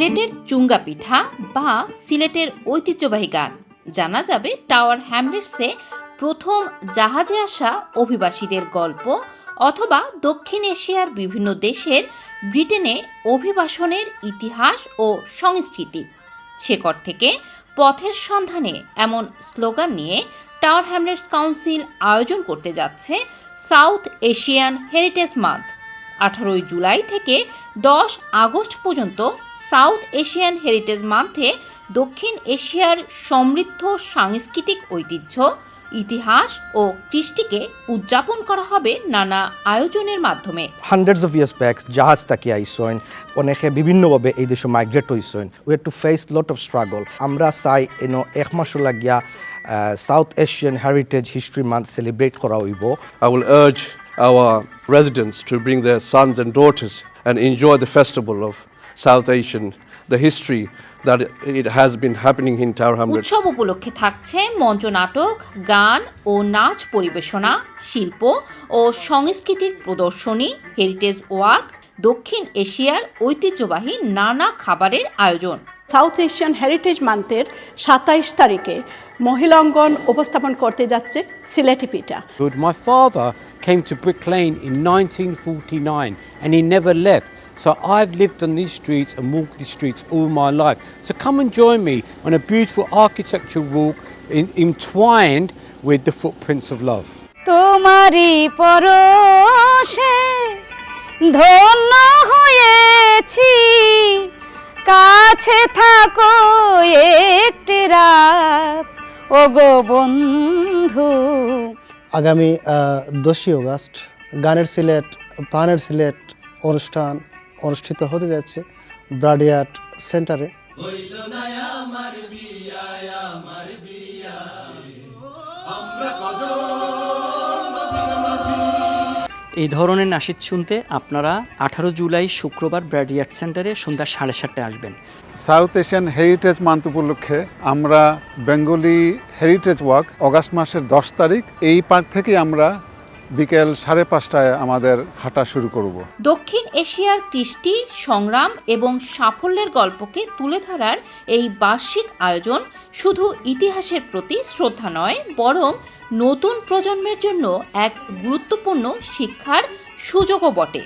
সিলেটের চুঙ্গা পিঠা বা সিলেটের ঐতিহ্যবাহী গান। জানা যাবে টাওয়ার হ্যামলেটসে প্রথম জাহাজে আসা অভিবাসীদের গল্প অথবা দক্ষিণ এশিয়ার বিভিন্ন দেশের ব্রিটেনে অভিবাসনের ইতিহাস ও সংস্কৃতি। শেকড় থেকে পথের সন্ধানে এমন স্লোগান নিয়ে টাওয়ার হ্যামলেটস কাউন্সিল আয়োজন করতে যাচ্ছে সাউথ এশিয়ান হেরিটেজ মান্থ। আঠারোই জুলাই থেকে দশ আগস্ট পর্যন্ত সাউথ এশিয়ান হেরিটেজ মান্থে দক্ষিণ এশিয়ার সমৃদ্ধ সাংস্কৃতিক ঐতিহ্য ইতিহাস ও কৃষ্টিকে উদযাপন করা হবে নানা আয়োজনের মাধ্যমে। হান্ড্রেডস অফ ইয়ার্স ব্যাক জাহাজ তাকি আইসইন অনেকে বিভিন্নভাবে এই দেশে migrate হইসইন। We to face lot of struggle আমরা চাই এনো এক মাস লাগিয়া south Asian heritage history month celebrate করা হইব। I will urge our residents to bring their sons and daughters and enjoy the festival of South Asian, the history that it has been happening in Tower Hamlets. উৎসব উপলক্ষে থাকছে মঞ্চনাটক গান ও নাচ পরিবেশনা শিল্প ও সংস্কৃতির প্রদর্শনী হেরিটেজ ওয়াক দক্ষিণ এশিয়ার ঐতিহ্যবাহী নানা খাবারের আয়োজন সাউথ এশিয়ান হেরিটেজ মান্থের সাতাইশ তারিখে মহিলাঙ্গন উপস্থাপন করতে যাচ্ছে সিলেটি পিঠা My father came to Brick Lane in 1949 and he never left. So I've lived on these streets and walked these streets all my life. So come and join me on a beautiful architectural walk in, entwined with the footprints of love. তোমারই পরশে ধন্য হয়েছি কাছে থাকো একটি রাত। ও গো বন্ধু। আগামী দশই অগাস্ট গানের সিলেট প্রাণের সিলেট অনুষ্ঠান অনুষ্ঠিত হতে যাচ্ছে ব্রাডিয়াট সেন্টারে। এই ধরনের নাশিদ শুনতে আপনারা আঠারো জুলাই শুক্রবার ব্র্যাড ইয়ার্ড সেন্টারে সন্ধ্যা সাড়ে সাতটায় আসবেন। সাউথ এশিয়ান হেরিটেজ মান্থ উপলক্ষে আমরা বেঙ্গলি হেরিটেজ ওয়াক অগাস্ট মাসের দশ তারিখ, এই পার্ক থেকে আমরা বিকেল সাড়ে পাঁচটায় আমাদের হাঁটা শুরু করব। দক্ষিণ এশিয়ার কৃষ্টি, সংগ্রাম এবং সাফল্যের গল্পকে তুলে ধরার এই বার্ষিক আয়োজন শুধু ইতিহাসের প্রতি শ্রদ্ধা নয়, বরং নতুন প্রজন্মের জন্য এক গুরুত্বপূর্ণ শিক্ষার সুযোগও বটে।